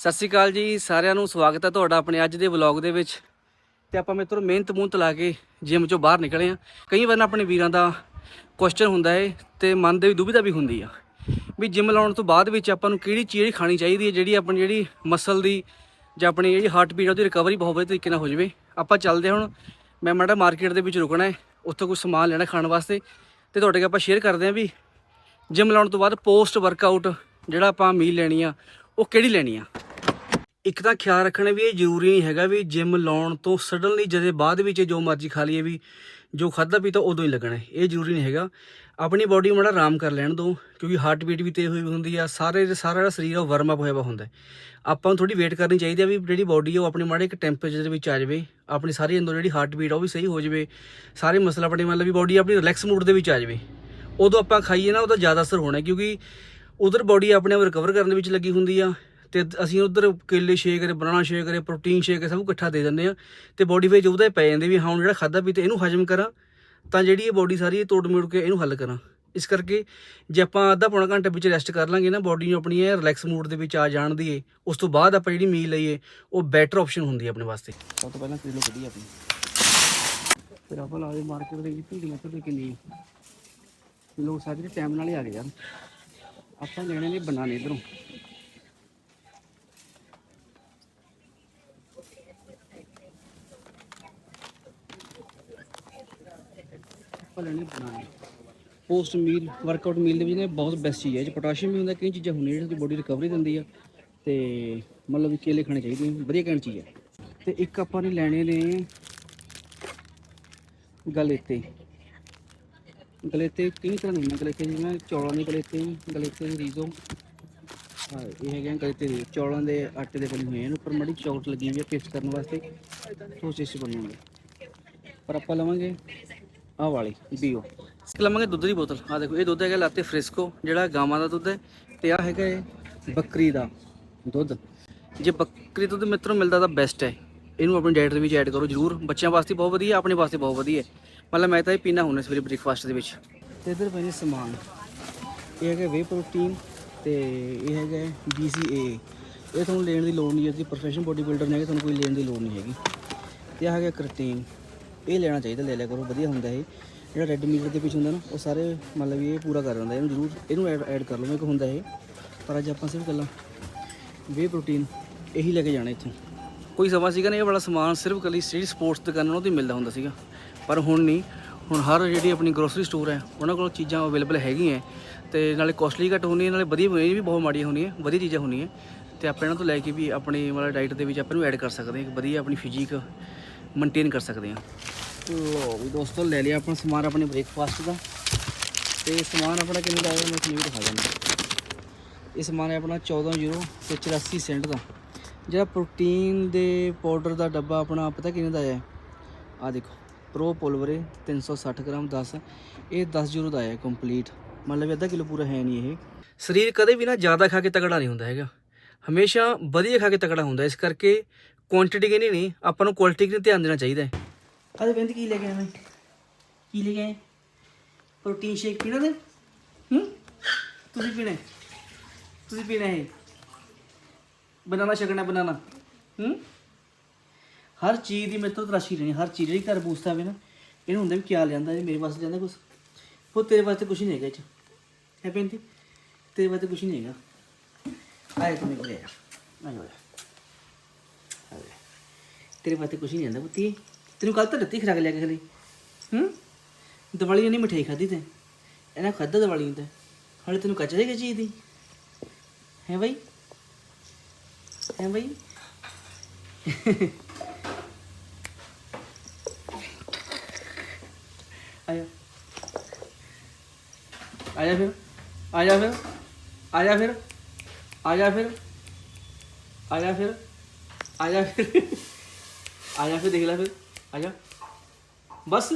ਸਤਿ ਸ਼੍ਰੀ ਅਕਾਲ ਜੀ, ਸਾਰਿਆਂ ਨੂੰ ਸਵਾਗਤ ਹੈ ਤੁਹਾਡਾ ਆਪਣੇ ਅੱਜ ਦੇ ਵਲੌਗ ਦੇ ਵਿੱਚ। ਤੇ ਆਪਾਂ ਮਿੱਤਰੋ, ਮਿਹਨਤ ਮੂਹਨਤ ਲਾ ਕੇ ਜਿਮ ਚੋਂ ਬਾਹਰ ਨਿਕਲੇ ਆ ਕਈ ਵਾਰ ਨਾ ਆਪਣੇ ਵੀਰਾਂ ਦਾ ਕੁਐਸਚਨ ਹੁੰਦਾ ਏ ਤੇ ਮਨ ਦੇ ਵੀ ਦੁਬਿਧਾ ਵੀ ਹੁੰਦੀ ਆ। ਵੀ ਜਿਮ ਲਾਉਣ ਤੋਂ ਬਾਅਦ ਵਿੱਚ ਆਪਾਂ ਨੂੰ ਕਿਹੜੀ ਚੀਜ਼ ਖਾਣੀ ਚਾਹੀਦੀ ਹੈ ਜਿਹੜੀ ਆਪਣੀ ਜਿਹੜੀ ਮਸਲ ਦੀ ਜਾਂ ਆਪਣੀ ਜਿਹੜੀ ਹਾਰਟ ਬੀਟ ਉਹਦੀ ਰਿਕਵਰੀ ਬਹੁਤ ਵਧੀਆ ਤਰੀਕੇ ਨਾਲ ਹੋ ਜਾਵੇ। ਆਪਾਂ ਚੱਲਦੇ ਹਾਂ ਹੁਣ, ਮੈਂ ਮਾੜਾ ਮਾਰਕੀਟ ਦੇ ਵਿੱਚ ਰੁਕਣਾ ਹੈ ਉੱਥੋਂ ਕੁਝ ਸਮਾਨ ਲੈਣਾ ਖਾਣ ਵਾਸਤੇ। ਤੇ ਤੁਹਾਡੇ ਨਾਲ ਆਪਾਂ ਸ਼ੇਅਰ ਕਰਦੇ ਹਾਂ ਵੀ ਜਿਮ ਲਾਉਣ ਤੋਂ ਬਾਅਦ ਪੋਸਟ ਵਰਕਆਊਟ ਜਿਹੜਾ ਆਪਾਂ ਮੀਲ ਲੈਣੀ ਆ, ਉਹ ਕਿਹੜੀ ਲੈਣੀ ਆ? ਇੱਕ ਤਾਂ ਖਿਆਲ ਰੱਖਣਾ ਵੀ ਇਹ ਜ਼ਰੂਰੀ ਨਹੀਂ ਹੈਗਾ ਵੀ ਜਿਮ ਲਾਉਣ ਤੋਂ ਸਡਨਲੀ ਜਦੇ ਬਾਅਦ ਵਿੱਚ ਜੋ ਮਰਜ਼ੀ ਖਾ ਲਈਏ ਵੀ ਜੋ ਖਾਦਾ ਪੀਤਾ ਉਦੋਂ ਹੀ ਲੱਗਣਾ ਇਹ ਜ਼ਰੂਰੀ ਨਹੀਂ ਹੈਗਾ। ਆਪਣੀ ਬਾਡੀ ਮਾੜਾ ਆਰਾਮ ਕਰ ਲੈਣ ਦਿਓ ਕਿਉਂਕਿ ਹਾਰਟ ਬੀਟ ਵੀ ਤੇਜ਼ ਹੋਈ ਹੁੰਦੀ ਆ, ਸਾਰੇ ਸਾਰਾ ਜਿਹੜਾ ਸਰੀਰ ਆ ਉਹ ਵਾਰਮ ਅਪ ਹੋਇਆ ਵਾ ਹੁੰਦਾ ਆਪਾਂ ਨੂੰ ਥੋੜੀ ਵੇਟ ਕਰਨੀ ਚਾਹੀਦੀ ਆ ਵੀ ਜਿਹੜੀ ਬਾਡੀ ਆ ਉਹ ਆਪਣੀ ਮਾੜੇ ਇੱਕ ਟੈਂਪਰੇਚਰ ਦੇ ਵਿੱਚ ਆ ਜਾਵੇ, ਆਪਣੀ ਸਾਰੀ ਅੰਦਰ ਜਿਹੜੀ ਹਾਰਟ ਬੀਟ ਆ ਉਹ ਵੀ ਸਹੀ ਹੋ ਜਾਵੇ, ਸਾਰੇ ਮਸਲ ਆਪਣੇ ਮਤਲਬ ਵੀ ਬਾਡੀ ਆਪਣੀ ਰਿਲੈਕਸ ਮੂਡ ਦੇ ਵਿੱਚ ਆ ਜਾਵੇ। ਉਦੋਂ ਆਪਾਂ ਖਾਈਏ ਨਾ, ਉਹਦਾ ਜ਼ਿਆਦਾ ਅਸਰ ਹੋਣਾ ਕਿਉਂਕਿ ਉਧਰ ਬਾਡੀ ਆਪਣੇ ਆਪ ਰਿਕਵਰ ਕਰਨ ਦੇ ਵਿੱਚ ਲੱਗੀ ਹੁੰਦੀ ਆ ਤੇ ਅਸੀਂ ਉਧਰ ਕੇਲੇ ਸ਼ੇਕ ਕਰੇ ਬਨਾਨਾ ਸ਼ੇਕ ਕਰੇ ਪ੍ਰੋਟੀਨ ਸ਼ੇਕ ਸਭ ਇਕੱਠਾ ਦੇ ਦਿੰਦੇ ਆ ਤੇ ਬੋਡੀ ਵਿੱਚ ਉਹਦਾ ਹੀ ਪੈ ਜਾਂਦੇ ਵੀ ਹਾਂ, ਹੁਣ ਜਿਹੜਾ ਖਾਦਾ ਪੀਤਾ ਇਹਨੂੰ ਹਜਮ ਕਰਾਂ ਤਾਂ ਜਿਹੜੀ ਇਹ ਬੋਡੀ ਸਾਰੀ ਤੋੜ ਮਿੜ ਕੇ ਇਹਨੂੰ ਹੱਲ ਕਰਾਂ। ਇਸ ਕਰਕੇ ਜੇ ਆਪਾਂ ਅੱਧਾ ਪੌਣਾ ਘੰਟੇ ਵਿੱਚ ਰੈਸਟ ਕਰ ਲਾਂਗੇ ਨਾ ਬੋਡੀ ਨੂੰ ਆਪਣੀ ਇਹ ਰਿਲੈਕਸ ਮੂਡ ਦੇ ਵਿੱਚ ਆ ਜਾਣ ਦੀਏ ਉਸ ਤੋਂ ਬਾਅਦ ਆਪਾਂ ਜਿਹੜੀ ਮੀਲ ਲਈਏ, ਉਹ ਬੈਟਰ ਆਪਸ਼ਨ ਹੁੰਦੀ ਹੈ ਆਪਣੇ ਵਾਸਤੇ। ਸਭ ਤੋਂ ਪਹਿਲਾਂ ਕਿਲੋ ਕੱਢੀ ਆਪਣੀ। ਫਿਰ ਆਪਾਂ ਲਾਵੇ ਮਾਰਕੀਟ ਦੇ ਵਿੱਚ ਭੀੜ ਮੱਥੇ ਤੇ ਕਿੰਨੀ ਲੋਕ ਸਾਰੇ ਟਾਈਮ ਨਾਲ ਹੀ ਆ ਗਏ ਯਾਰ। ਆਪਾਂ ਲੈਣੇ ਨੇ ਬਨਾਨੇ ਇਧਰੋਂ। ਆਪਾਂ ਲੈਣੇ ਬਨਾਨੇ ਪੋਸਟ ਮੀਲ ਵਰਕਆਊਟ ਮੀਲ ਦੇ ਵਿੱਚ ਨੇ ਬਹੁਤ ਬੈਸਟ ਚੀਜ਼ ਹੈ। ਇਹ 'ਚ ਪੋਟਾਸ਼ੀਅਮ ਵੀ ਹੁੰਦਾ, ਕਈ ਚੀਜ਼ਾਂ ਹੁੰਦੀਆਂ ਜਿਹੜੀਆਂ ਬੋਡੀ ਰਿਕਵਰੀ ਦਿੰਦੀ ਆ। ਤੇ ਮਤਲਬ ਵੀ ਕੇਲੇ ਖਾਣੇ ਚਾਹੀਦੇ ਨੇ ਵਧੀਆ ਕਹਿਣ ਚੀਜ਼ ਹੈ। ਤੇ ਇੱਕ ਆਪਾਂ ਨੇ ਲੈਣੇ ਨੇ ਗਲੇਤੇ। ਗਲੇਤੇ ਕਈ ਤਰ੍ਹਾਂ ਦੇ ਹੁੰਦੇ ਗਲੇਤੇ ਜਿਵੇਂ ਚੌਲਾਂ ਦੇ ਗਲੇਤੇ ਗਲੇਤੇ ਦੇ ਰੀਜ਼ੋ ਹਾਂ, ਇਹ ਹੈਗੇ ਆ ਗਲੇਤੇ ਦੇ। ਚੌਲਾਂ ਦੇ ਆਟੇ ਦੇ ਬਣੇ ਹੋਏ ਆ। ਇਹਨਾਂ ਉੱਪਰ ਮੜੀ ਚੌਕਟ ਲੱਗੀ ਹੋਈ ਹੈ ਪੇਸਟ ਕਰਨ ਵਾਸਤੇ। ਸੋ ਚੀਜ਼ ਬਣਾਉਂਗੇ ਪਰ ਆਪਾਂ ਲਵਾਂਗੇ। ਆਹ ਵਾਲੀ ਬੀਓ ਇਸ ਲਵਾਂਗੇ ਦੁੱਧ ਦੀ ਬੋਤਲ ਆ ਦੇਖੋ ਇਹ ਦੁੱਧ ਹੈਗਾ ਲਾਤੇ ਫ੍ਰਿਸਕੋ ਜਿਹੜਾ ਗਾਵਾਂ ਦਾ ਦੁੱਧ ਹੈ ਤੇ ਆ ਹੈਗਾ ਇਹ ਬੱਕਰੀ ਦਾ ਦੁੱਧ ਜੇ ਬੱਕਰੀ ਦੁੱਧ ਮਿੱਤਰੋਂ ਮਿਲਦਾ ਤਾਂ ਬੈਸਟ ਹੈ ਇਹਨੂੰ ਆਪਣੀ ਡਾਈਟ ਦੇ ਵਿੱਚ ਐਡ ਕਰੋ ਜਰੂਰ ਬੱਚਿਆਂ ਵਾਸਤੇ ਬਹੁਤ ਵਧੀਆ ਆਪਣੇ ਵਾਸਤੇ ਬਹੁਤ ਵਧੀਆ ਮਤਲਬ ਮੈਂ ਤਾਂ ਇਹ ਪੀਣਾ ਹੁੰਦਾ ਸਵੇਰੇ ਬ੍ਰੇਕਫਾਸਟ ਦੇ ਵਿੱਚ ਤੇ ਇਧਰ ਨੇ ਸਮਾਨ ਇਹ ਹੈਗਾ ਵੇ ਪ੍ਰੋਟੀਨ ਤੇ ਇਹ ਹੈਗਾ BCA ਇਹ ਤੁਹਾਨੂੰ ਲੈਣ ਦੀ ਲੋੜ ਨਹੀਂ ਹੈ ਤੁਸੀਂ ਪ੍ਰੋਫੈਸ਼ਨਲ ਬੋਡੀ ਬਿਲਡਰ ਨੇ ਤੁਹਾਨੂੰ ਕੋਈ ਲੈਣ ਦੀ ਲੋੜ ਨਹੀਂ ਹੈਗੀ ਤੇ ਆ ਹੈਗਾ ਕਰਟੀਨ ਇਹ ਲੈਣਾ ਚਾਹੀਦਾ, ਲੈ ਲਿਆ ਕਰੋ, ਵਧੀਆ ਹੁੰਦਾ ਇਹ। ਜਿਹੜਾ ਰੈੱਡ ਮੀਟਰ ਦੇ ਵਿੱਚ ਹੁੰਦਾ ਨਾ, ਉਹ ਸਾਰੇ ਮਤਲਬ ਵੀ ਇਹ ਪੂਰਾ ਕਰ ਦਿੰਦਾ, ਇਹਨੂੰ ਜ਼ਰੂਰ, ਇਹਨੂੰ ਐਡ ਐਡ ਕਰ ਲਓ, ਇੱਕ ਹੁੰਦਾ ਇਹ। ਪਰ ਅੱਜ ਆਪਾਂ ਸਿਰਫ ਗੱਲਾਂ ਵੇ ਪ੍ਰੋਟੀਨ ਇਹੀ ਲੈ ਕੇ ਜਾਣਾ ਇੱਥੋਂ। ਕੋਈ ਸਮਾਂ ਸੀਗਾ ਨਾ, ਇਹ ਵਾਲਾ ਸਮਾਨ ਸਿਰਫ ਕੱਲੀ ਸਟਰੀਟ ਸਪੋਰਟਸ ਦੁਕਾਨਾਂ ਤੋਂ ਹੀ ਮਿਲਦਾ ਹੁੰਦਾ ਸੀਗਾ। ਪਰ ਹੁਣ ਨਹੀਂ, ਹੁਣ ਹਰ ਜਿਹੜੀ ਆਪਣੀ ਗਰੋਸਰੀ ਸਟੋਰ ਹੈ, ਉਹਨਾਂ ਕੋਲ ਚੀਜ਼ਾਂ ਅਵੇਲੇਬਲ ਹੈਗੀਆਂ ਤੇ ਨਾਲੇ ਕੋਸਟਲੀ ਘੱਟ ਹੁੰਦੀਆਂ, ਨਾਲੇ ਵਧੀਆ ਇਹ ਵੀ ਬਹੁਤ ਮਾੜੀਆਂ ਹੁੰਦੀਆਂ ਵਧੀਆ ਚੀਜ਼ਾਂ ਹੁੰਦੀਆਂ ਤੇ ਆਪਾਂ ਇਹਨਾਂ ਤੋਂ ਲੈ ਕੇ ਵੀ ਆਪਣੀ ਮਤਲਬ ਡਾਈਟ ਦੇ ਵਿੱਚ ਆਪਾਂ ਨੂੰ ਐਡ ਕਰ ਸਕਦੇ ਹਾਂ, ਇੱਕ ਵਧੀਆ ਆਪਣੀ ਫਿਜ਼ੀਕ ਮੇਨਟੇਨ ਕਰ ਸਕਦੇ ਹਾਂ। ਲੋ ਵੀ ਦੋਸਤੋ ਲੈ ਲਿਆ ਆਪਣਾ ਸਮਾਨ ਆਪਣੇ ਬ੍ਰੇਕਫਾਸਟ ਦਾ। ਤੇ ਸਮਾਨ ਆਪਣਾ ਕਿੰਨੇ ਦਾ ਆਇਆ? ਮੈਂ ਤੁਹਾਨੂੰ ਦਿਖਾ ਦਿੰਦਾ। ਇਹ ਸਮਾਨ ਹੈ ਆਪਣਾ 14 ਯੂਰੋ ਤੇ 84 ਸੈਂਟ ਦਾ। ਜਿਹੜਾ ਪ੍ਰੋਟੀਨ ਦੇ ਪਾਊਡਰ ਦਾ ਡੱਬਾ ਆਪਣਾ ਪਤਾ ਕਿੰਨੇ ਦਾ ਆਇਆ? ਆ ਦੇਖੋ ਪ੍ਰੋ ਪੋਲਵਰੇ 360 ਗ੍ਰਾਮ 10 ਇਹ 10 ਯੂਰੋ ਦਾ ਆਇਆ ਕੰਪਲੀਟ ਮਤਲਬ ਅੱਧਾ ਕਿਲੋ ਪੂਰਾ ਹੈ ਨਹੀਂ ਇਹ। ਸਰੀਰ ਕਦੇ ਵੀ ਨਾ ਜ਼ਿਆਦਾ ਖਾ ਕੇ ਤਗੜਾ ਨਹੀਂ ਹੁੰਦਾ ਹੈਗਾ। ਹਮੇਸ਼ਾ ਵਧੀਆ ਖਾ ਕੇ ਤਗੜਾ ਹੁੰਦਾ ਇਸ ਕਰਕੇ ਕੁਆਂਟੀਟੀ ਕਿਨੀ ਨਹੀਂ, ਆਪਾਂ ਨੂੰ ਕੁਆਲਿਟੀ ਕਿਨੀ ਧਿਆਨ ਦੇਣਾ ਚਾਹੀਦਾ ਹੈ। ਅਰੇ ਬੰਦ ਕੀ ਲੈ ਕੇ ਆਇਆ ਮੈਂ। ਕੀ ਲੈ ਕੇ ਆਇਆ? ਪ੍ਰੋਟੀਨ ਸ਼ੇਕ ਪੀਣਾ ਤੇ? ਹੂੰ? ਤੁਸੀਂ ਪੀਣਾ ਹੈ? ਤੁਸੀਂ ਪੀਣਾ ਹੈ ਬਨਾਨਾ ਛਕਣਾ ਬਨਾਨਾ। ਹੂੰ? ਹਰ ਚੀਜ਼ ਦੀ ਮੇਰੇ ਤੋਂ ਤਰਾਸ਼ੀ ਰਹਿਣੀ ਹਰ ਚੀਜ਼ ਜਿਹੜੀ ਘਰ ਪੂਛਤਾ ਵੇ ਨਾ, ਇਹਨੂੰ ਹੁੰਦਾ ਵੀ ਕਿਆ ਲਿਆਂਦਾ, ਇਹ ਮੇਰੇ ਵਾਸਤੇ ਲਿਆਂਦਾ ਕੁਛ। ਉਹ ਤੇਰੇ ਵਾਸਤੇ ਕੁਛ ਨਹੀਂ ਹੈਗਾ ਇਹ ਚ। ਹੈ ਬੇਨਤੀ ਤੇਰੇ ਵਾਸਤੇ ਕੁਛ ਨਹੀਂ ਹੈਗਾ। ਆਏ ਤੂੰ ਮੇਰੇ ਕੋਲ ਆ। ਆਏ ਆਏ ਤੇਰੇ ਵਾਸਤੇ ਕੁਛ ਨਹੀਂ ਆਂਦਾ ਪੁੱਤੀ। ਤੈਨੂੰ ਕੱਲ ਤਾਂ ਦਿੱਤੀ ਖਰਾਕ ਲਿਆ ਕੇ ਖਲੀ ਹੂੰ? ਦੀਵਾਲੀ ਨਹੀਂ ਮਠਿਆਈ ਖਾਦੀ ਤੇ। ਇਹਨਾਂ ਖਾਦਾ ਦਿਵਾਲੀ ਨੂੰ ਤੇ। ਹਾਲੇ ਤੈਨੂੰ ਕੱਚ ਦੇ ਚੀਜ਼ ਦੀ। ਹੈ ਬਈ? ਹੈ ਬਈ? ਆਇਆ। ਆਇਆ ਫਿਰ। ਆਇਆ ਫਿਰ। ਆਇਆ ਫਿਰ। ਆਇਆ ਫਿਰ। ਆਇਆ ਫਿਰ। ਆਇਆ ਫਿਰ। ਆਇਆ ਫਿਰ ਦੇਖ ਲੈ ਫਿਰ ਆਜਾ ਬਸ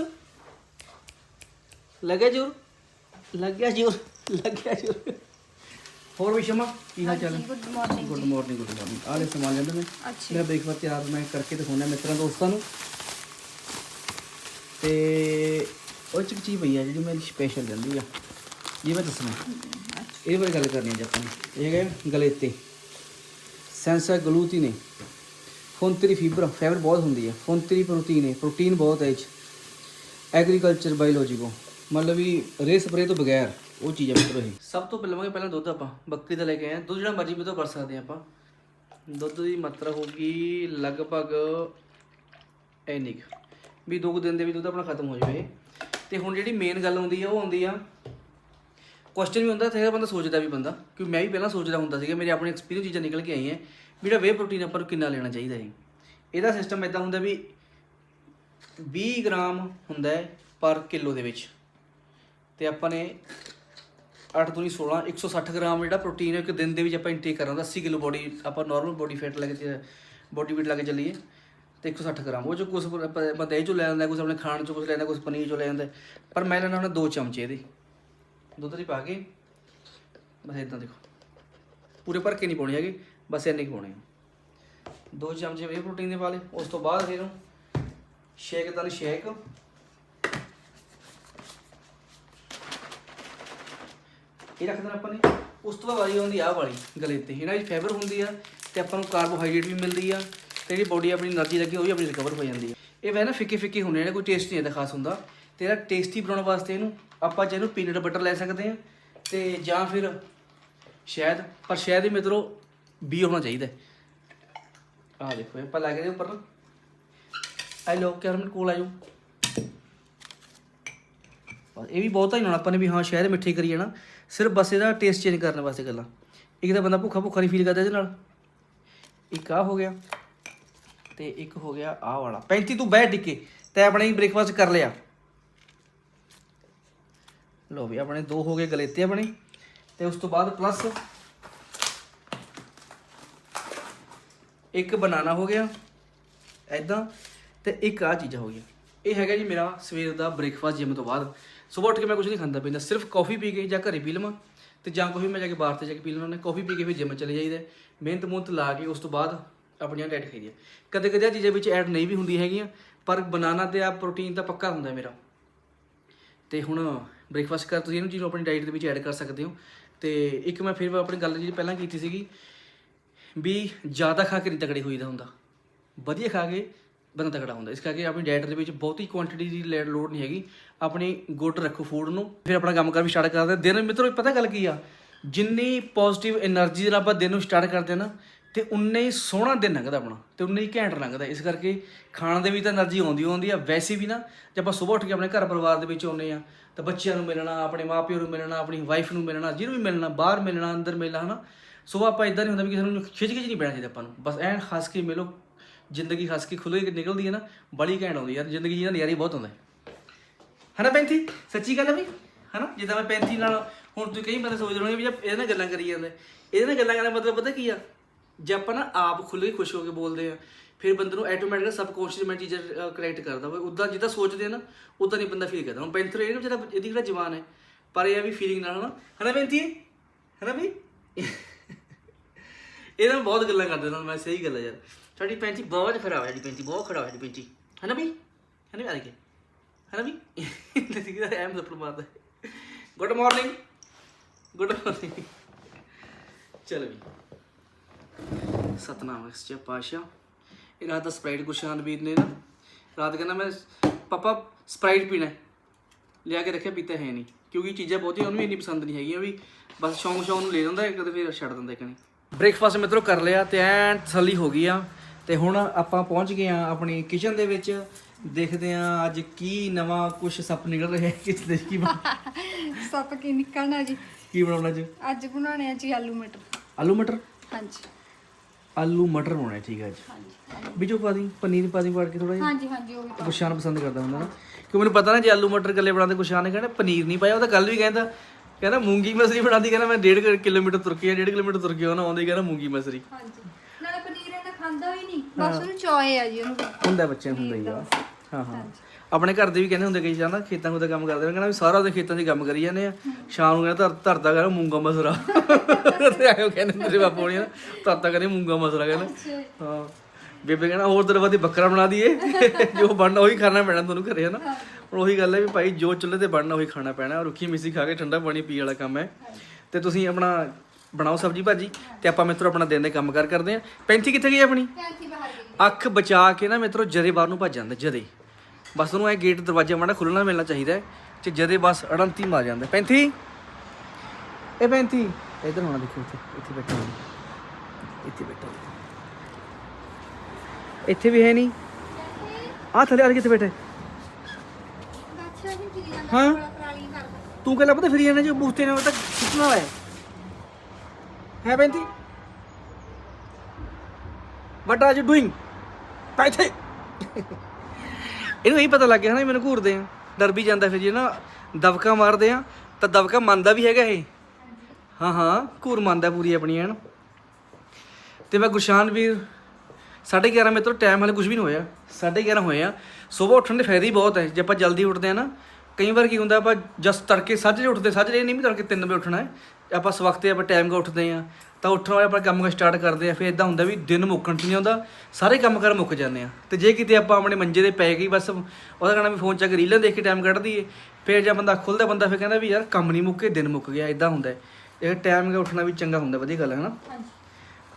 ਲੱਗਿਆ ਜੋਰ ਲੱਗਿਆ ਜੋਰ ਲੱਗਿਆ ਜੋਰ ਹੋਰ ਵੀ ਸ਼ਮਾ ਕੀ ਹਾਲ ਚਾਲ ਹੈ good morning good morning good morning ਆਲੇ ਸਮਾਨ ਲੈਂਦਾ ਮੈਂ ਮੇਰਾ ਬ੍ਰੇਕਫਾਸਟ ਤਿਆਰ ਮੈਂ ਕਰਕੇ ਦਿਖਾਉਣਾ ਮਿੱਤਰਾਂ ਦੋਸਤਾਂ ਨੂੰ ਤੇ ਉਹ ਚ ਚੀਜ਼ ਪਈ ਆ ਜਿਹੜੀ ਮੇਰੀ ਸਪੈਸ਼ਲ ਰਹਿੰਦੀ ਆ ਇਹ ਮੈਂ ਦੱਸਣਾ ਇਹ ਬਾਰੇ ਗੱਲ ਕਰਨੀ ਅੱਜ ਆਪਾਂ ਨੇ। ਇਹ ਹੈਗਾ ਗਲੇਤੇ ਸੈਂਸਾ ਗਲੂਟੀਨ ਫੋਨਤਰੀ ਫੀਬਰ ਫਾਈਬਰ ਬਹੁਤ ਹੁੰਦੀ ਹੈ ਫੋਨਤਰੀ ਪ੍ਰੋਟੀਨ ਹੈ ਪ੍ਰੋਟੀਨ ਬਹੁਤ ਹੈ ਇਹ 'ਚ। ਐਗਰੀਕਲਚਰ ਬਾਇਓਲੋਜੀ ਕੋ। ਮਤਲਬ ਵੀ ਰੇ ਸਪਰੇ ਤੋਂ ਬਗੈਰ ਉਹ ਚੀਜ਼ਾਂ ਮਤਲਬ ਮਿੱਤਰੋ ਇਹ। ਸਭ ਤੋਂ ਪਹਿਲਾਂ ਪਹਿਲਾਂ ਦੁੱਧ ਆਪਾਂ ਬੱਕਰੀ ਦਾ ਲੈ ਕੇ ਆਏ ਹਾਂ। ਦੁੱਧ ਜਿਹੜਾ ਮਰਜ਼ੀ ਵੀ ਤੋਂ ਕਰ ਸਕਦੇ ਹਾਂ ਆਪਾਂ। ਦੁੱਧ ਦੀ ਮਾਤਰਾ ਹੋਗੀ ਲਗਭਗ ਐਨਿਕ ਵੀ ਦੋ ਕੁ ਦਿਨ ਦੇ ਵਿੱਚ ਦੁੱਧ ਆਪਣਾ ਖਤਮ ਹੋ ਜਾਵੇ। ਤੇ ਹੁਣ ਜਿਹੜੀ ਮੇਨ ਗੱਲ ਆਉਂਦੀ ਆ, ਉਹ ਆਉਂਦੀ ਆ ਕੁਐਸਚਨ ਵੀ ਹੁੰਦਾ ਤੇ ਬੰਦਾ ਸੋਚਦਾ ਵੀ ਬੰਦਾ। ਕਿ ਮੈਂ ਵੀ ਪਹਿਲਾਂ ਸੋਚਦਾ ਹੁੰਦਾ ਸੀਗਾ, ਮੇਰੇ ਆਪਣੇ ਐਕਸਪੀਰੀਅੰਸ ਚੀਜ਼ਾਂ ਨਿਕਲ ਕੇ ਆਈਆਂ। ਜਿਹੜਾ ਵੇ ਪ੍ਰੋਟੀਨ ਆਪਾਂ ਨੂੰ ਕਿੰਨਾ ਲੈਣਾ ਚਾਹੀਦਾ ਹੈ ਇਹਦਾ ਸਿਸਟਮ ਇਦਾਂ ਹੁੰਦਾ ਵੀ 20 ਗ੍ਰਾਮ ਹੁੰਦਾ ਹੈ ਪਰ ਕਿਲੋ ਦੇ ਵਿੱਚ। ਤੇ ਆਪਾਂ ਨੇ 8 ਦੂਣੀ 16 160 ਗ੍ਰਾਮ ਜਿਹੜਾ ਪ੍ਰੋਟੀਨ ਇੱਕ ਦਿਨ ਦੇ ਵਿੱਚ ਆਪਾਂ ਇਨਟੇਕ ਕਰਾਂ ਤਾਂ 80 ਕਿਲੋ ਬੋਡੀ ਆਪਾਂ ਨਾਰਮਲ ਬੋਡੀ ਫੈਟ ਲੈ ਕੇ ਬੋਡੀ weight ਲੈ ਕੇ ਚੱਲੀਏ, ਤੇ 160 ਗ੍ਰਾਮ। ਉਹ ਚ ਕੁਝ ਆਪਾਂ ਦਹੀਂ ਚੋਂ ਲੈ ਲੈਂਦਾ ਕੁਝ ਆਪਣੇ ਖਾਣ ਚੋਂ ਕੁਝ ਲੈਂਦਾ ਕੁਝ ਪਨੀਰ ਚੋਂ ਲੈ ਜਾਂਦਾ ਪਰ ਮੈਂ ਲੈਣਾ ਹੁਣ ਦੋ ਚਮਚੇ ਇਹਦੇ। ਦੁੱਧ ਦੀ ਪਾ ਕੇ, ਬਸ ਇਦਾਂ ਦੇਖੋ। ਪੂਰੇ ਭਰ ਕੇ ਨਹੀਂ ਪਾਉਣੇ ਹੈਗੇ। ਬਸ ਇੰਨੇ ਹੀ ਪਾਉਣੇ ਆ। ਦੋ ਚਮਚੇ ਵੇ ਪ੍ਰੋਟੀਨ ਦੇ ਪਾ ਲਏ, ਉਸ ਤੋਂ ਬਾਅਦ ਫਿਰ ਸ਼ੇਕ ਦਾ ਸ਼ੇਕ ਇਹ ਰੱਖ ਦੇਣਾ ਆਪਾਂ ਨੇ। ਉਸ ਤੋਂ ਬਾਅਦ ਵਾਲੀ ਹੁੰਦੀ ਆ ਵਾਲੀ, ਗਲੇ 'ਤੇ। ਇਹਨਾਂ ਵਿੱਚ ਫਾਈਬਰ ਹੁੰਦੀ ਆ ਤੇ ਆਪਾਂ ਨੂੰ ਕਾਰਬੋਹਾਈਡਰੇਟ ਵੀ ਮਿਲਦੀ ਆ ਤੇ ਜਿਹੜੀ ਬੋਡੀ ਆਪਣੀ એનર્ਜੀ ਲੱਗੀ ਉਹ ਵੀ ਆਪਣੀ ਰਿਕਵਰ ਹੋ ਜਾਂਦੀ ਆ। ਇਹ ਵੈ ਨਾ ਫਿੱਕੇ ਫਿੱਕੇ ਹੁੰਦੇ ਨੇ ਕੋਈ ਟੇਸਟ ਨਹੀਂ ਇਹਦਾ ਖਾਸ ਹੁੰਦਾ। ਤੇ ਇਹਦਾ ਟੇਸਟੀ ਬਣਾਉਣ ਵਾਸਤੇ ਇਹਨੂੰ ਆਪਾਂ ਚਾਹੇ ਇਹਨੂੰ ਪੀਨਟ ਬਟਰ ਲੈ ਸਕਦੇ ਆ ਤੇ ਜਾਂ ਫਿਰ ਸ਼ਾਇਦ, ਪਰ ਸ਼ਾਇਦ ਹੀ ਮਿੱਤਰੋ ਬੀ ਹੋਣਾ ਚਾਹੀਦਾ ਆ ਦੇਖੋ, ਇਹ ਆਪਾਂ ਲੱਗ ਦੇ ਉੱਪਰ ਆਈ ਲੋ ਕੈਰਮਲ ਕੋਲ ਆਜੋ ਬਸ, ਇਹ ਵੀ ਬਹੁਤਾ ਹੀ ਹੋਣਾ, ਆਪਾਂ ਨੇ ਵੀ ਹਾਂ ਸ਼ਾਇਦ ਮਿੱਠੇ ਕਰੀ ਜਾਣਾ ਸਿਰਫ ਬਸ ਇਹਦਾ ਟੇਸਟ ਚੇਂਜ ਕਰਨ ਵਾਸਤੇ ਗੱਲਾਂ। ਇੱਕ ਤਾਂ ਬੰਦਾ ਭੁੱਖਾ ਭੁੱਖਾ ਨਹੀਂ ਫੀਲ ਕਰਦਾ ਇਹਦੇ ਨਾਲ। ਇੱਕ ਆ ਹੋ ਗਿਆ ਤੇ ਇੱਕ ਹੋ ਗਿਆ ਆਹ ਵਾਲਾ। 35 ਤੂੰ ਬਹਿ ਟਿੱਕੇ। ਤੈ ਆਪਣੇ ਹੀ ਬ੍ਰੇਕਫਾਸਟ ਕਰ ਲਿਆ। ਲੋ ਵੀ, ਆਪਣੇ ਦੋ ਹੋ ਗਏ ਗਲੇਤੇ ਆਪਣੇ। ਤੇ ਉਸ ਤੋਂ ਬਾਅਦ ਪਲੱਸ ਇੱਕ ਬਨਾਨਾ ਹੋ ਗਿਆ ਐਦਾਂ ਤੇ ਇੱਕ ਆ ਚੀਜ਼ਾਂ ਹੋ ਗਈਆਂ। ਇਹ ਹੈਗਾ ਜੀ ਮੇਰਾ ਸਵੇਰ ਦਾ ਬ੍ਰੇਕਫਾਸਟ ਜਿਮ ਤੋਂ ਬਾਅਦ। ਸਵੇਰ ਉੱਠ ਕੇ ਮੈਂ ਕੁਝ ਨਹੀਂ ਖਾਂਦਾ ਪੀਂਦਾ, ਸਿਰਫ ਕਾਫੀ ਪੀ ਕੇ ਜਾਂ ਘਰੇ ਪੀ ਲਵਾਂ, ਤੇ ਜਾਂ ਕੋਈ ਮੈਂ ਜਾ ਕੇ ਬਾਹਰ ਤੇ ਜਾ ਕੇ ਪੀ ਲੈਣਾ ਉਹਨੇ ਕਾਫੀ ਪੀ ਕੇ ਫਿਰ ਜਿਮ ਚਲੇ ਜਾਈਦਾ। ਮਿਹਨਤ ਮੁਹਨਤ ਲਾ ਕੇ ਉਸ ਤੋਂ ਬਾਅਦ ਆਪਣੀਆਂ ਡਾਈਟ ਖਾਈਦੀ ਕਦੇ ਕਦੇ ਆ ਚੀਜ਼ਾਂ ਵਿੱਚ ਐਡ ਨਹੀਂ ਵੀ ਹੁੰਦੀ ਹੈਗੀਆਂ, ਪਰ ਬਨਾਨਾ ਤੇ ਆ ਪ੍ਰੋਟੀਨ ਤਾਂ ਪੱਕਾ ਹੁੰਦਾ ਮੇਰਾ। ਤੇ ਹੁਣ ਬ੍ਰੇਕਫਾਸਟ ਕਰ, ਤੁਸੀਂ ਇਹਨੂੰ ਚੀਜ਼ ਨੂੰ ਆਪਣੀ ਡਾਈਟ ਦੇ ਵਿੱਚ ਐਡ ਕਰ ਸਕਦੇ ਹੋ। ਤੇ ਇੱਕ ਮੈਂ ਫਿਰ ਆਪਣੀ ਗੱਲ ਜਿਹੜੀ ਪਹਿਲਾਂ ਕੀਤੀ ਸੀਗੀ ਵੀ ਜ਼ਿਆਦਾ ਖਾ ਕੇ ਨਹੀਂ ਤਕੜੇ ਹੋਈਦਾ ਹੁੰਦਾ। ਵਧੀਆ ਖਾ ਕੇ ਬੰਦਾ ਤਕੜਾ ਹੁੰਦਾ। ਇਸ ਕਰਕੇ ਆਪਣੀ ਡਾਈਟ ਦੇ ਵਿੱਚ ਬਹੁਤੀ ਕੁਆਂਟੀਟੀ ਦੀ ਲੋੜ ਨਹੀਂ ਹੈਗੀ। ਆਪਣੀ ਗੁੱਡ ਰੱਖੋ ਫੂਡ ਨੂੰ। ਫਿਰ ਆਪਣਾ ਕੰਮ ਕਰ ਵੀ ਸਟਾਰਟ ਕਰਦੇ। ਦਿਨ ਮਿੱਤਰੋ, ਪਤਾ ਗੱਲ ਕੀ ਆ? ਜਿੰਨੀ ਪੋਜ਼ਿਟਿਵ એનર્ਜੀ ਨਾਲ ਆਪਾਂ ਦਿਨ ਨੂੰ ਸਟਾਰਟ ਕਰਦੇ ਨਾ, ਤੇ ਉਨੇ ਹੀ ਸੋਹਣਾ ਦਿਨ ਲੰਘਦਾ ਆਪਣਾ। ਤੇ ਉਨੇ ਹੀ ਘੈਂਟ ਲੰਘਦਾ। ਇਸ ਕਰਕੇ ਖਾਣ ਦੇ ਵੀ ਤਾਂ એનર્ਜੀ ਆਉਂਦੀ ਆਉਂਦੀ ਆ। ਵੈਸੇ ਵੀ ਨਾ, ਜੇ ਆਪਾਂ ਸਵੇਰ ਉੱਠ ਕੇ ਆਪਣੇ ਘਰ ਪਰਿਵਾਰ ਦੇ ਵਿੱਚ ਆਉਨੇ ਆ, ਤਾਂ ਬੱਚਿਆਂ ਨੂੰ ਮਿਲਣਾ, ਆਪਣੇ ਮਾਪਿਆਂ ਨੂੰ ਮਿਲਣਾ, ਆਪਣੀ ਵਾਈਫ ਨੂੰ ਮਿਲਣਾ, ਜਿਹਨੂੰ ਵੀ ਮਿਲਣਾ, ਬਾਹਰ ਮਿਲਣਾ, ਅੰਦਰ ਮਿਲਣਾ, ਹਨਾ? ਸੋ ਆਪਾਂ ਇਦਾਂ ਨਹੀਂ ਹੁੰਦਾ ਵੀ ਕਿਸੇ ਨੂੰ ਖਿੱਚ ਖਿੱਚ ਨਹੀਂ ਪੈਣਾ ਚਾਹੀਦਾ ਆਪਾਂ ਨੂੰ। ਬਸ ਐਨ ਹੱਸ ਕੇ ਮਿਲੋ, ਜ਼ਿੰਦਗੀ ਹੱਸ ਕੇ ਖੁੱਲ੍ਹ ਕੇ ਨਿਕਲਦੀ ਹੈ ਨਾ ਬੜੀ ਘੈਂਟ ਆਉਂਦੀ ਯਾਰ, ਜ਼ਿੰਦਗੀ ਜਿਹਦਾ ਨਜ਼ਾਰੀ ਬਹੁਤ ਆਉਂਦਾ। ਹੈ ਹਨਾ ਪੈਂਤੀ? ਸੱਚੀ ਗੱਲ ਹੈ ਬਈ? ਹਨਾ? ਜਿੱਦਾਂ ਮੈਂ ਪੈਂਤੀ ਨਾਲ ਹੁਣ ਤੁਸੀਂ ਕਈ ਬੰਦੇ ਸੋਚਦੇ ਹੋਣਗੇ ਵੀ ਯਾਰ ਇਹਦੇ ਨਾਲ ਗੱਲਾਂ ਕਰੀ ਜਾਂਦੇ। ਇਹਦੇ ਨਾਲ ਗੱਲਾਂ ਕਰਨ ਦਾ ਮਤਲਬ ਪਤਾ ਕੀ ਆ? ਜੇ ਆਪਾਂ ਨਾ ਆਪ ਖੁੱਲ੍ਹ ਕੇ ਖੁਸ਼ ਹੋ ਕੇ ਬੋਲਦੇ ਆ, ਫਿਰ ਬੰਦੇ ਨੂੰ ਆਟੋਮੈਟਿਕ ਸਬਕੌਂਸ਼ੀਅਸ ਮੈਂ ਚੀਜ਼ਾਂ ਕਨੈਕਟ ਕਰਦਾ ਵਾ। ਉਦਾਂ ਜਿੱਦਾਂ ਸੋਚਦੇ ਆ ਨਾ, ਉਦਾਂ ਨਹੀਂ ਬੰਦਾ ਫੀਲ ਕਰਦਾ। ਹੁਣ ਪੈਂਥਰ ਇਹ ਜਿਹੜਾ, ਇਹਦੀ ਕਿਹੜਾ ਜਵਾਨ ਹੈ? ਪਰ ਇਹ ਆ ਵੀ ਫੀਲਿੰਗ ਨਾਲ, ਹਨਾ? ਹਨਾ ਪੈਂਤੀ? ਹਨਾ ਵੀ ਇਹਦਾ ਨੂੰ ਬਹੁਤ ਗੱਲਾਂ ਕਰਦੇ ਨਾਲ ਮੈਂ ਸਹੀ ਗੱਲ ਹੈ ਯਾਰ। ਸਾਡੀ ਪੈਂਤੀ ਬਹੁਤ ਖਰਾਬ ਹੈ ਸਾਡੀ ਪੈਂਤੀ ਬਹੁਤ ਖਰਾਬ ਹੈ ਸਾਡੀ ਪੈਂਤੀ ਹਨਾ ਬਈ ਹਨਾ ਵੀ? ਆ ਕੇ ਹਨਾ ਵੀ? ਲੱਗੀ ਦਾ ਐਮ ਸਪਲ ਮਾਰਦਾ ਗੁੱਡ ਮਾਰਨਿੰਗ ਗੁੱਡ ਮਾਰਨਿੰਗ ਚਲ ਵੀ। ਸਤਨਾਮ ਸੱਚਾ ਪਾਸ਼ਾ ਇਹ ਰਾਤ ਦਾ ਸਪਰਾਈਟ ਗੁਸ਼ਾਨਵੀਰ ਨੇ ਨਾ। ਰਾਤ ਕਹਿੰਦਾ ਮੈਂ, ਪਾਪਾ ਸਪਰਾਈਟ ਪੀਣਾ ਲਿਆ ਕੇ ਰੱਖਿਆ, ਪੀਤਾ ਹੈ ਨਹੀਂ। ਕਿਉਂਕਿ ਚੀਜ਼ਾਂ ਬਹੁਤੀਆਂ ਉਹਨੂੰ ਇੰਨੀ ਪਸੰਦ ਨਹੀਂ ਹੈਗੀਆਂ ਵੀ। ਬਸ ਸ਼ੌਂਕ ਸ਼ੌਂਕ ਨੂੰ ਲੈ ਜਾਂਦਾ ਕਦੇ ਫਿਰ ਛੱਡ ਦਿੰਦਾ ਇੱਕ ਨਹੀਂ ਬ੍ਰੇਕਫਾਸਟ ਮਿੱਤਰੋ ਕਰ ਲਿਆ ਤੇ ਐਨ ਤਸੱਲੀ ਹੋ ਗਈ ਆ। ਤੇ ਹੁਣ ਆਪਾਂ ਪਹੁੰਚ ਗਏ ਆ ਆਪਣੀ ਕਿਚਨ ਦੇ ਵਿੱਚ। ਦੇਖਦੇ ਆ ਅੱਜ ਕੀ ਨਵਾਂ ਕੁਝ ਸੱਪ ਨਿਕਲ ਰਿਹਾ ਹੈ। ਕਿਸ ਦੇ ਕੀ ਬਣਾ- ਸੱਪ ਕੀ ਨਿਕਲਣਾ ਜੀ? ਕੀ ਬਣਾਉਣਾ ਅੱਜ? ਅੱਜ ਬਣਾਉਣੇ ਆ ਜੀ ਆਲੂ ਮਟਰ। ਆਲੂ ਮਟਰ? ਹਾਂਜੀ। ਆਲੂ ਮਟਰ ਬਣਾਉਣਾ ਹੈ, ਠੀਕ ਹੈ ਅੱਜ। ਹਾਂਜੀ ਵਿੱਚੋਂ ਪਾ ਦੀ ਪਨੀਰ ਪਾ ਦੀ ਪਾ ਕੇ ਥੋੜਾ ਜਿਹਾ। ਹਾਂਜੀ ਹਾਂਜੀ ਉਹ ਵੀ ਗੁਸ਼ਾਨ ਪਸੰਦ ਕਰਦਾ ਹੁੰਦਾ ਨਾ। ਕਿ ਮੈਨੂੰ ਪਤਾ ਨਾ ਜੇ ਆਲੂ ਮਟਰ ਗੱਲੇ ਬਣਾਉਂਦੇ ਗੁਸ਼ਾਨ ਨੇ ਕਹਿੰਦਾ ਪਨੀਰ ਨਹੀਂ ਪਾਇਆ ਉਹ ਤਾਂ ਕੱਲ ਵੀ ਕਹਿੰਦਾ ਕਹਿੰਦਾ ਮੂੰਗੀ ਮਸਰੀ ਬਣਾਦੀ ਕਹਿੰਦਾ ਮੈਂ 1.5 ਕਿਲੋਮੀਟਰ ਤੁਰ ਕੇ 1.5 ਕਿਲੋਮੀਟਰ ਤੁਰ ਕੇ ਉਹਨਾਂ ਆਉਂਦੇ ਕਹਿੰਦਾ ਮੂੰਗੀ ਮਸਰੀ। ਹਾਂਜੀ। ਨਾਲੇ ਪਨੀਰ ਇਹਨਾਂ ਖਾਂਦਾ ਵੀ ਨਹੀਂ ਬਸ ਉਹਨੂੰ ਚੋਏ ਆ ਜੀ ਉਹਨੂੰ। ਹੁੰਦਾ ਬੱਚਿਆਂ ਨੂੰ ਹੁੰਦਾ ਹੀ ਆ। ਹਾਂ ਹਾਂ। ਆਪਣੇ ਘਰ ਦੇ ਵੀ ਕਹਿੰਦੇ ਹੁੰਦੇ ਕਈ ਜਾਂਦਾ ਖੇਤਾਂ ਨੂੰ ਤਾਂ ਕੰਮ ਕਰਦੇ ਨੇ ਕਹਿੰਦਾ ਵੀ ਸਾਰਾ ਉਹਦੇ ਖੇਤਾਂ 'ਚ ਕੰਮ ਕਰੀ ਜਾਂਦੇ ਆ। ਸ਼ਾਮ ਨੂੰ ਕਹਿੰਦਾ ਧਰ ਧਰਦਾ ਕਹਿੰਦਾ ਮੂੰਗਾ ਮਸਰਾ। ਤੇ ਆਇਓ ਕਹਿੰਦੇ ਮੇਰੇ ਬਾਪੂ ਨਾ ਧਰਦਾ ਕਹਿੰਦੇ ਮੂੰਗਾ ਮਸਰਾ ਕਹਿੰਦਾ। ਹਾਂ। ਬੇਬੇ ਕਹਿੰਦਾ ਹੋਰ ਤੇਰੇ ਵਾਦੀ ਬੱਕਰਾ ਬਣਾ ਦਈਏ ਜੋ ਬਣਨਾ ਉਹੀ ਖਾਣਾ ਪੈਣਾ ਤੁਹਾਨੂੰ ਘਰੇ ਹਨਾ। ਹੁਣ ਉਹੀ ਗੱਲ ਹੈ ਵੀ ਭਾਈ ਜੋ ਚੁੱਲ੍ਹੇ ਤੇ ਬਣਨਾ ਉਹੀ ਖਾਣਾ ਪੈਣਾ ਰੁੱਖੀ ਮਿੱਸੀ ਖਾ ਕੇ ਠੰਡਾ ਪਾਣੀ ਪੀ ਵਾਲਾ ਕੰਮ ਹੈ। ਤੇ ਤੁਸੀਂ ਆਪਣਾ ਬਣਾਓ ਸਬਜੀ ਭਾਜੀ ਤੇ ਆਪਾਂ ਮਿੱਤਰੋ ਆਪਣਾ ਦਿਨ ਦੇ ਕੰਮ ਕਾਰ ਕਰਦੇ ਆਂ ਪੈਂਤੀ ਕਿੱਥੇ ਗਈ ਆਪਣੀ? ਪੈਂਤੀ ਬਾਹਰ ਗਈ। ਅੱਖ ਬਚਾ ਕੇ ਨਾ ਮਿੱਤਰੋ ਜਦੇ ਬਾਹਰ ਨੂੰ ਭੱਜ ਜਾਂਦਾ ਜਦੇ। ਬਸ ਉਹਨੂੰ ਇਹ ਗੇਟ ਦਰਵਾਜ਼ਾ ਮਾੜਾ ਖੁੱਲਣਾ ਮਿਲਣਾ ਚਾਹੀਦਾ ਤੇ ਜਦੇ ਬਸ ਅੜੰਤੀ ਮਾਰ ਜਾਂਦਾ। ਪੈਂਤੀ ਇਹ ਪੈਂਤੀ ਇਧਰ ਹੋਣਾ ਦੇਖੋ ਇੱਥੇ ਇੱਥੇ ਬੈਠਾ ਇੱਥੇ ਬੈਠਾ। ਇੱਥੇ ਵੀ ਹੈ ਨਹੀਂ। ਆ ਥੱਲੇ ਆ ਕੇ ਕਿੱਥੇ ਬੈਠਾ ਹਾਂ। ਤੂੰ ਕਹਿੰਦਾ ਪਤਾ ਫਿਰ ਇਹਨਾਂ ਜੋ ਬੂਸਤੇ ਨੇ ਤੱਕ ਕਿਤਨਾ ਹੈ ਹੈ ਪੈਂਤੀ ਵਾਟ ਆਰ ਯੂ ਡੂਇੰਗ ਪੈਂਤੀ ਇਹਨੂੰ ਇਹ ਪਤਾ ਲੱਗ ਗਿਆ ਨਾ ਮੈਨੂੰ ਘੂਰਦੇ ਆ। ਡਰ ਵੀ ਜਾਂਦਾ ਫਿਰ ਜੇ ਨਾ ਦਬਕਾ ਮਾਰਦੇ ਆ, ਤਾਂ ਦਬਕਾ ਮੰਨਦਾ ਵੀ ਹੈਗਾ ਇਹ। ਹਾਂ ਹਾਂ, ਘੂਰ ਮੰਨਦਾ ਪੂਰੀ ਆਪਣੀ ਐਨ। ਤੇ ਮੈਂ ਗੁਰਸ਼ਾਨ ਵੀਰ 11:30 ਮੇਰੇ ਤੋਂ ਟਾਈਮ ਹਲੇ ਕੁਝ ਵੀ ਨਹੀਂ ਹੋਇਆ। 11:30 ਹੋਏ ਆ। ਸਵੇਰ ਉੱਠਣ ਦੇ ਫਾਇਦੇ ਹੀ ਬਹੁਤ ਹੈ। ਜੇ ਆਪਾਂ ਜਲਦੀ ਉੱਠਦੇ ਆ ਨਾ ਕਈ ਵਾਰ ਕੀ ਹੁੰਦਾ ਆਪਾਂ ਜਸ ਤੜਕੇ ਸਾਜਰੇ ਉੱਠਦੇ ਸਾਜਰੇ ਨਹੀਂ ਵੀ ਤੜਕੇ 3 ਵਜੇ ਉੱਠਣਾ ਹੈ ਆਪਾਂ ਸਵਖਤੇ ਆਪਾਂ ਟਾਈਮ ਕਾ ਉੱਠਦੇ ਆ ਤਾਂ ਉੱਠਣ ਵਾਲੇ ਆਪਾਂ ਕੰਮ ਸਟਾਰਟ ਕਰਦੇ ਆ ਫਿਰ ਇਦਾਂ ਹੁੰਦਾ ਵੀ ਦਿਨ ਮੁੱਕਣ 'ਚ ਨਹੀਂ ਆਉਂਦਾ ਸਾਰੇ ਕੰਮ ਕਰ ਮੁੱਕ ਜਾਂਦੇ ਆ ਤੇ ਜੇ ਕਿਤੇ ਆਪਾਂ ਆਪਣੇ ਮੰਜੇ ਦੇ ਪੈ ਗਈ ਬਸ ਉਹਦਾ ਕਹਿਣਾ ਵੀ ਫੋਨ ਚੱਕ ਰੀਲਾਂ ਦੇਖ ਕੇ ਟਾਈਮ ਕੱਢ ਦਈਏ ਫਿਰ ਜੇ ਬੰਦਾ ਖੁੱਲਦਾ ਬੰਦਾ ਫਿਰ ਕਹਿੰਦਾ ਵੀ ਯਾਰ ਕੰਮ ਨਹੀਂ ਮੁੱਕੇ ਦਿਨ ਮੁੱਕ ਗਿਆ ਇਦਾਂ ਹੁੰਦਾ। ਇਹ ਟਾਈਮ ਕਾ ਉੱਠਣਾ ਵੀ ਚੰਗਾ ਹੁੰਦਾ ਵਧੀਆ ਗੱਲ ਹੈ ਨਾ।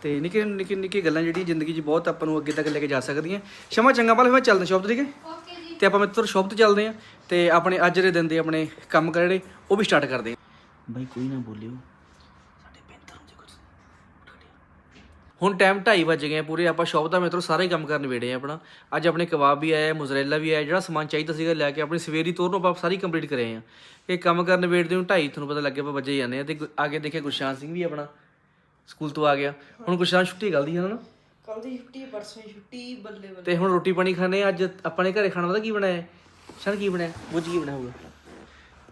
ਤੇ ਨਿੱਕੇ ਨਿੱਕੇ ਨਿੱਕੇ ਗੱਲਾਂ ਜਿਹੜੀਆਂ ਜ਼ਿੰਦਗੀ 'ਚ ਬਹੁਤ ਆਪਾਂ ਨੂੰ ਅੱਗੇ ਤੱਕ ਲੈ ਕੇ ਜਾ ਸਕਦੀਆਂ। ਸ਼ਮਾ ਚੰਗਾ ਪਾਲ ਮੈਂ ਚੱਲਦਾ ਸ਼ੌਪ ਤੇ ਠੀਕ ਹੈ ਓਕੇ ਤੇ ਆਪਾਂ ਮਿੱਤਰ ਸ਼ੌਪ ਤੇ ਚੱਲਦੇ ਆਂ ਤੇ ਆਪਣੇ ਅੱਜ ਦੇ ਦਿਨ ਦੇ ਆਪਣੇ ਕੰਮ ਕਰ ਜਿਹੜੇ ਉਹ ਵੀ ਸਟਾਰਟ ਕਰਦੇ ਆਂ ਬਾਈ ਕੋਈ ਨਾ ਬੋਲਿਓ। ਸਾਡੇ ਪੈਂਤਰ ਨੂੰ ਜੇ ਕੁਝ ਹੁਣ ਟਾਈਮ 2:30 ਵਜ ਗਏ ਪੂਰੇ ਆਪਾਂ ਸ਼ੌਪ ਦਾ ਮਿੱਤਰੋ ਸਾਰੇ ਕੰਮ ਕਰਨ ਵੇੜੇ ਆ ਆਪਣਾ। ਅੱਜ ਆਪਣੇ ਕਬਾਬ ਵੀ ਆਇਆ ਮੁਜ਼ਰੇਲਾ ਵੀ ਆਇਆ ਜਿਹੜਾ ਸਮਾਨ ਚਾਹੀਦਾ ਸੀਗਾ ਲੈ ਕੇ ਆਪਣੀ ਸਵੇਰੀ ਤੋਰ ਨੂੰ ਆਪਾਂ ਸਾਰੀ ਕੰਪਲੀਟ ਕਰੇ ਆ। ਇਹ ਕੰਮ ਕਰਨ ਵੇੜਦੇ ਨੂੰ 2:30 ਤੁਹਾਨੂੰ ਪਤਾ ਲੱਗੇ ਆਪਾਂ ਵੱਜੇ ਜਾਂਦੇ ਆ। ਤੇ ਅੱਗੇ ਦੇਖਿਆ ਗੁਰਸ਼ਾਨ ਸਿੰਘ ਵੀ ਆਪਣਾ ਸਕੂਲ ਤੋਂ ਆ ਗਿਆ। ਹੁਣ ਗੁਰਸ਼ਾਨ ਛੁੱਟੀ ਗੱਲ ਦੀ ਹੈ ਨਾ। ਕੱਲ ਦੀ ਛੁੱਟੀ ਪਰਸੋਂ ਦੀ ਛੁੱਟੀ ਬੱਲੇ ਬੱਲੇ। ਤੇ ਹੁਣ ਰੋਟੀ ਪਾਣੀ ਖਾਣੇ ਆ। ਅੱਜ ਆਪਾਂ ਨੇ ਘਰੇ ਖਾਣਾ ਪਤਾ ਕੀ ਬਣਾਇਆ? ਹੈ? ਸ਼ਾਨ ਕੀ ਬਣਾਇਆ? ਬੁੱਝ ਕੀ ਬਣਾਇਆ ਹੋਊਗਾ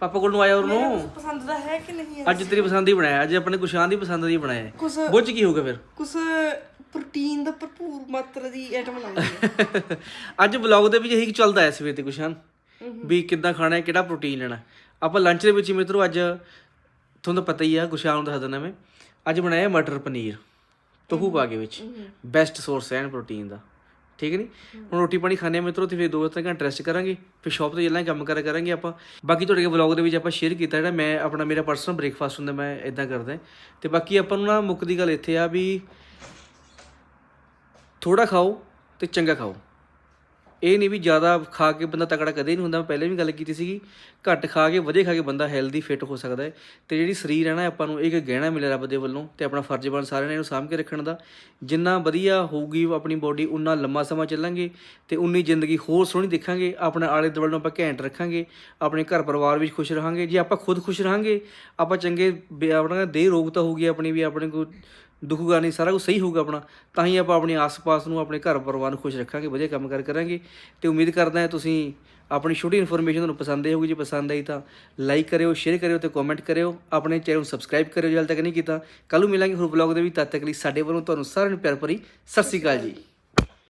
ਪਾਪਾ ਕੋਲ ਨੂੰ ਆਇਆ ਉਹਨੂੰ? ਪਸੰਦ ਦਾ ਹੈ ਕਿ ਨਹੀਂ ਅੱਜ ਤੇਰੀ ਪਸੰਦ ਦੀ ਬਣਾਇਆ ਅੱਜ ਆਪਣੇ ਕੁਸ਼ਾਨ ਦੀ ਪਸੰਦ ਦੀ ਬਣਾਇਆ। ਹੈ। ਕੁਛ ਬੁੱਝ ਕੀ ਹੋਊਗਾ ਫਿਰ? ਕੁਛ ਪ੍ਰੋਟੀਨ ਦਾ ਭਰਪੂਰ ਮਾਤਰਾ ਦੀ ਆਈਟਮ ਲਾਉਂਦੀ ਹੈ। ਅੱਜ ਵਲੌਗ ਦੇ ਵਿੱਚ ਇਹੀ ਚੱਲਦਾ ਹੈ ਸਵੇਰ ਤੇ ਕੁਸ਼ਾਨ ਵੀ ਕਿੱਦਾਂ ਖਾਣਾ ਹੈ ਕਿਹੜਾ ਪ੍ਰੋਟੀਨ ਲੈਣਾ ਆਪਾਂ ਲੰਚ ਦੇ ਵਿੱਚ ਹੀ ਮਿੱਤਰੋ ਅੱਜ ਤੁਹਾਨੂੰ ਤਾਂ ਪਤਾ ਹੀ ਆ ਕੁਸ਼ਾਨ ਨੂੰ ਦੱਸ ਦਿੰਦਾ ਮੈਂ ਅੱਜ ਬਣਾਇਆ ਮਟਰ ਪਨੀਰ। ਤੋਹੂ ਪਾ ਕੇ ਵਿੱਚ। ਬੈਸਟ ਸੋਰਸ ਹੈ ਪ੍ਰੋਟੀਨ ਦਾ। ਠੀਕ ਨਹੀਂ ਹੁਣ ਰੋਟੀ ਪਾਣੀ ਖਾਣੇ ਮਿੱਤਰੋ ਤੇ ਫਿਰ ਦੋ ਤਿੰਨ ਘੰਟੇ ਰੈਸਟ ਕਰਾਂਗੇ ਫਿਰ ਸ਼ਾਪ ਤੇ ਚੱਲਾਂਗੇ ਕੰਮ ਕਰਾ ਕਰਾਂਗੇ ਆਪਾਂ। ਬਾਕੀ ਤੁਹਾਡੇ ਵਲੌਗ ਦੇ ਵਿੱਚ ਆਪਾਂ ਸ਼ੇਅਰ ਕੀਤਾ ਜਿਹੜਾ ਮੈਂ ਆਪਣਾ ਮੇਰਾ ਪਰਸਨਲ ਬ੍ਰੇਕਫਾਸਟ ਹੁੰਦਾ ਮੈਂ ਇਦਾਂ ਕਰਦਾ ਤੇ ਬਾਕੀ ਆਪਾਂ ਨੂੰ ਨਾ ਮੁੱਕਦੀ ਗੱਲ ਇੱਥੇ ਆ ਵੀ ਥੋੜਾ ਖਾਓ ਤੇ ਚੰਗਾ ਖਾਓ। ਇਹ ਨਹੀਂ ਵੀ ਜ਼ਿਆਦਾ ਖਾ ਕੇ ਬੰਦਾ ਤਕੜਾ ਕਦੇ ਨਹੀਂ ਹੁੰਦਾ। ਮੈਂ ਪਹਿਲੇ ਵੀ ਗੱਲ ਕੀਤੀ ਸੀਗੀ, ਘੱਟ ਖਾ ਕੇ ਵਧੇ ਖਾ ਕੇ ਬੰਦਾ ਹੈਲਦੀ ਫਿੱਟ ਹੋ ਸਕਦਾ ਹੈ। ਤੇ ਜਿਹੜੀ ਸਰੀਰ ਹੈ ਨਾ, ਆਪਾਂ ਨੂੰ ਇੱਕ ਗਹਿਣਾ ਮਿਲਿਆ ਰੱਬ ਦੇ ਵੱਲੋਂ ਤੇ ਆਪਣਾ ਫਰਜ਼ ਬਣ ਸਾਰਿਆਂ ਨੇ ਇਹਨੂੰ ਸਾਂਭ ਕੇ ਰੱਖਣ ਦਾ। ਜਿੰਨਾ ਵਧੀਆ ਹੋਊਗੀ ਆਪਣੀ ਬੋਡੀ ਉਨਾ ਲੰਮਾ ਸਮਾਂ ਚੱਲਾਂਗੇ ਤੇ ਉਨੀ ਜ਼ਿੰਦਗੀ ਹੋਰ ਸੋਹਣੀ ਦੇਖਾਂਗੇ। ਆਪਣੇ ਆਲੇ ਦੁਆਲੇ ਨੂੰ ਆਪਾਂ ਘੈਂਟ ਰੱਖਾਂਗੇ, ਆਪਣੇ ਘਰ ਪਰਿਵਾਰ ਵਿੱਚ ਖੁਸ਼ ਰਹਾਂਗੇ। ਜੇ ਆਪਾਂ ਖੁਦ ਖੁਸ਼ ਰਹਾਂਗੇ, ਆਪਾਂ ਚੰਗੇ ਬੇ- ਆਪਣਾ ਦੇਹ ਰੋਗ ਤਾਂ ਹੋਊਗੀ ਆਪਣੀ ਵੀ, ਆਪਣੇ ਕੋਈ ਦੁਖੂਗਾ ਨਹੀਂ, ਸਾਰਾ ਕੁਝ ਸਹੀ ਹੋਊਗਾ ਆਪਣਾ, ਤਾਂ ਹੀ ਆਪਾਂ ਆਪਣੇ ਆਸ-ਪਾਸ ਨੂੰ, ਆਪਣੇ ਘਰ ਪਰਿਵਾਰ ਨੂੰ ਖੁਸ਼ ਰੱਖਾਂਗੇ, ਵਧੀਆ ਕੰਮ ਕਰ ਕਰਾਂਗੇ। ਤੇ ਉਮੀਦ ਕਰਦਾ ਹਾਂ ਤੁਸੀਂ ਆਪਣੀ ਛੋਟੀ ਇਨਫੋਰਮੇਸ਼ਨ ਤੁਹਾਨੂੰ ਪਸੰਦ ਆਈ ਹੋਊਗੀ, ਜੇ ਪਸੰਦ ਆਈ ਤਾਂ ਲਾਈਕ ਕਰਿਓ ਸ਼ੇਅਰ ਕਰਿਓ ਤੇ ਕਮੈਂਟ ਕਰਿਓ। ਆਪਣੇ ਚੈਨਲ ਨੂੰ ਸਬਸਕ੍ਰਾਈਬ ਕਰਿਓ ਜੇ ਹਾਲੇ ਤੱਕ ਨਹੀਂ ਕੀਤਾ ਕੱਲ ਨੂੰ ਮਿਲਾਂਗੇ ਹੋਰ ਵਲੌਗ ਦੇ ਵੀ ਤਦ ਤੱਕ ਲਈ ਸਾਡੇ ਵੱਲੋਂ ਤੁਹਾਨੂੰ ਸਾਰਿਆਂ ਨੂੰ ਪਿਆਰ ਭਰੀ ਸਤਿ ਸ਼੍ਰੀ ਅਕਾਲ ਜੀ।